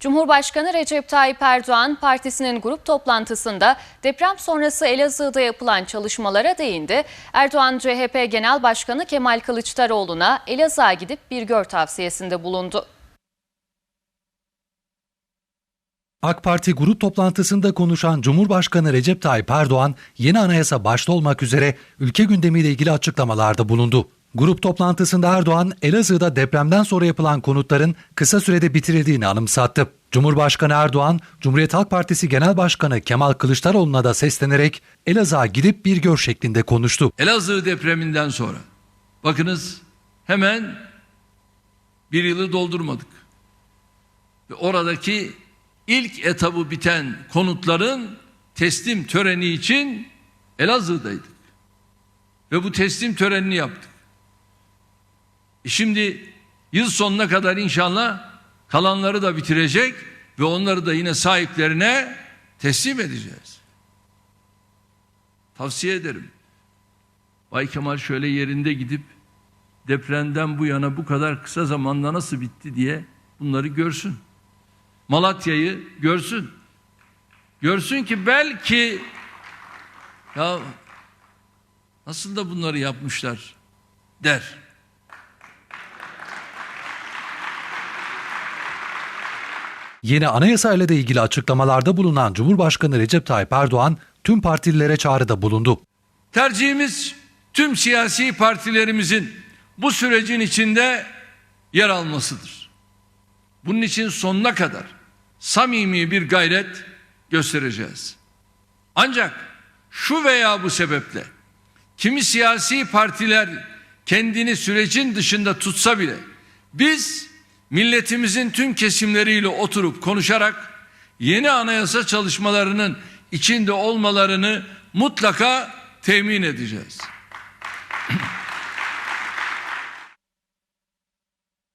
Cumhurbaşkanı Recep Tayyip Erdoğan partisinin grup toplantısında deprem sonrası Elazığ'da yapılan çalışmalara değindi. Erdoğan CHP Genel Başkanı Kemal Kılıçdaroğlu'na Elazığ'a gidip bir gör tavsiyesinde bulundu. AK Parti grup toplantısında konuşan Cumhurbaşkanı Recep Tayyip Erdoğan, yeni anayasa başta olmak üzere ülke gündemiyle ilgili açıklamalarda bulundu. Grup toplantısında Erdoğan, Elazığ'da depremden sonra yapılan konutların kısa sürede bitirildiğini anımsattı. Cumhurbaşkanı Erdoğan, Cumhuriyet Halk Partisi Genel Başkanı Kemal Kılıçdaroğlu'na da seslenerek Elazığ'a gidip bir gör şeklinde konuştu. Elazığ depreminden sonra bakınız hemen bir yılı doldurmadık. Ve oradaki ilk etabı biten konutların teslim töreni için Elazığ'daydık. Ve bu teslim törenini yaptık. Şimdi yıl sonuna kadar inşallah kalanları da bitirecek ve onları da yine sahiplerine teslim edeceğiz. Tavsiye ederim. Bay Kemal şöyle yerinde gidip depremden bu yana bu kadar kısa zamanda nasıl bitti diye bunları görsün. Malatya'yı görsün. Görsün ki belki ya nasıl da bunları yapmışlar der. Yeni anayasa ile de ilgili açıklamalarda bulunan Cumhurbaşkanı Recep Tayyip Erdoğan, tüm partililere çağrıda bulundu. Tercihimiz tüm siyasi partilerimizin bu sürecin içinde yer almasıdır. Bunun için sonuna kadar samimi bir gayret göstereceğiz. Ancak şu veya bu sebeple kimi siyasi partiler kendini sürecin dışında tutsa bile biz milletimizin tüm kesimleriyle oturup konuşarak yeni anayasa çalışmalarının içinde olmalarını mutlaka temin edeceğiz.